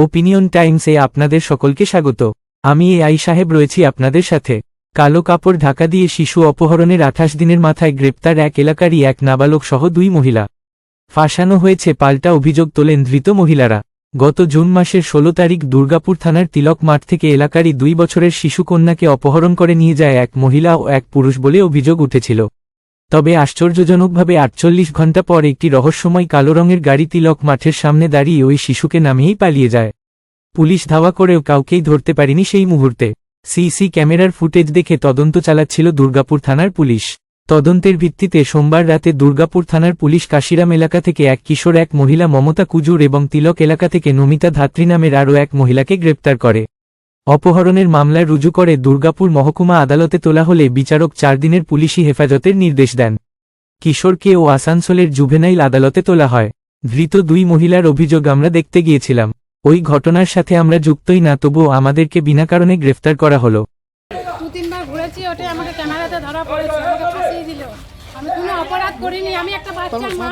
Opinion টাইমসে আপনাদের সকলকে স্বাগত। আমি এ আই সাহেব রয়েছি আপনাদের সাথে। কালো কাপড় ঢাকা দিয়ে শিশু অপহরণের আঠাশ দিনের মাথায় গ্রেপ্তার এক এলাকারই এক নাবালক সহ দুই মহিলা। ফাঁসানো হয়েছে পাল্টা অভিযোগ তোলেন ধৃত মহিলারা। গত জুন মাসের ১৬ তারিখ দুর্গাপুর থানার তিলক মাঠ থেকে এলাকারই দুই বছরের শিশুকন্যাকে অপহরণ করে নিয়ে যায় এক মহিলা ও এক পুরুষ বলে অভিযোগ উঠেছিল। তবে আশ্চর্যজনকভাবে আটচল্লিশ ঘণ্টা পর একটি রহস্যময় কালো রঙের গাড়ি তিলক মাঠের সামনে দাঁড়িয়ে ওই শিশুকে নামিয়েই পালিয়ে যায়। পুলিশ ধাওয়া করেও কাউকেই ধরতে পারেনি সেই মুহূর্তে। সিসি ক্যামেরার ফুটেজ দেখে তদন্ত চালাচ্ছিল দুর্গাপুর থানার পুলিশ। তদন্তের ভিত্তিতে সোমবার রাতে দুর্গাপুর থানার পুলিশ কাশিরাম এলাকা থেকে এক কিশোর, এক মহিলা মমতা কুজুর এবং তিলক এলাকা থেকে নমিতা ধাত্রী নামের আরও এক মহিলাকে গ্রেপ্তার করে। অপহরণের মামলা রুজু করে দুর্গাপুর মহকুমা আদালতে তোলা হলে বিচারক চার দিনের পুলিশি হেফাজতের নির্দেশ দেন। কিশোরকে ও আসানসোলের জুভেনাইল আদালতে তোলা হয়। ধৃত দুই মহিলার অভিযোগ আমরা দেখতে গিয়েছিলাম। ওই ঘটনার সাথে আমরা যুক্তই না, তবুও আমাদেরকে বিনা কারণে গ্রেফতার করা হলো। দু তিনবার ঘুরেছি, ওটাই আমাকে ক্যামেরাতে ধরা পড়েছে আমি কোনো অপরাধ করিনি আমি একটা বাচ্চার মা।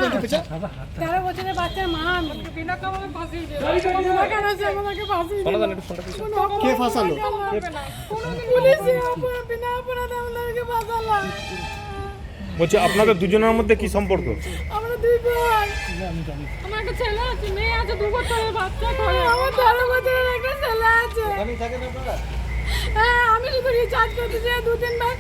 তেরো বছরের বাচ্চার মা আমি। কে ফাঁসালো? বিনা অপরাধে আমাদেরকে ফাঁসালো। বলছি আপনাদের দুজনের মধ্যে কি সম্পর্ক? আমরা দুই বোন আমার একটা ছেলে আছে মেয়ে আছে দু বছরের বাচ্চা করে আমার তেরো বছরের একটা ছেলে আছে। হ্যাঁ আমি শুধু রিচার্জ করতে চাই দু তিনবার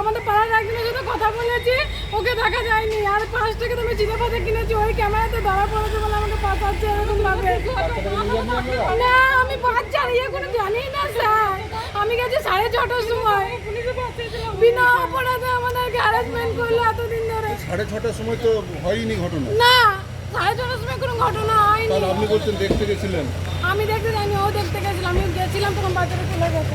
আমাদের পাড়ার একজনের সাথে কথা বলেছি ওকে দেখা যায়নি। আর পাঁচ টাকা তুমি চিনে পাতা কিনেছি ওই ক্যামেরাতে ধরা পড়েছে বলে আমাকে পাঠাচ্ছে এরকম ভাবে। না আমি বাচ্চা ইয়ে কোনো জানি না স্যার। আমি গেছি সাড়ে ছটার সময়। বিনা অপরাধে আমাদেরকে হ্যারাসমেন্ট করল এতদিন ধরে। সাড়ে ছটার সময় তো হয়নি ঘটনা। না সাড়ে ছটার সময় কোনো ঘটনা হয়নি। তাহলে আপনি বলছেন দেখতে গেছিলেন। আমি দেখতে যাইনি ও দেখতে গেছিলাম আমি গেছিলাম তখন বাজারে চলে গেছে।